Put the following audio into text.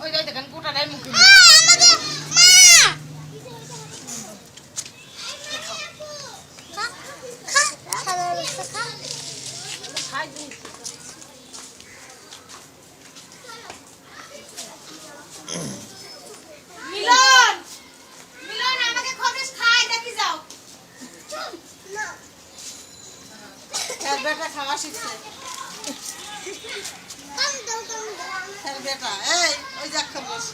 ওইটাই দেখেন গোটাটাই মুখে Mm-hmm. বেটা খাওয়া শিখছে। বেটা এই ওই যাক বস।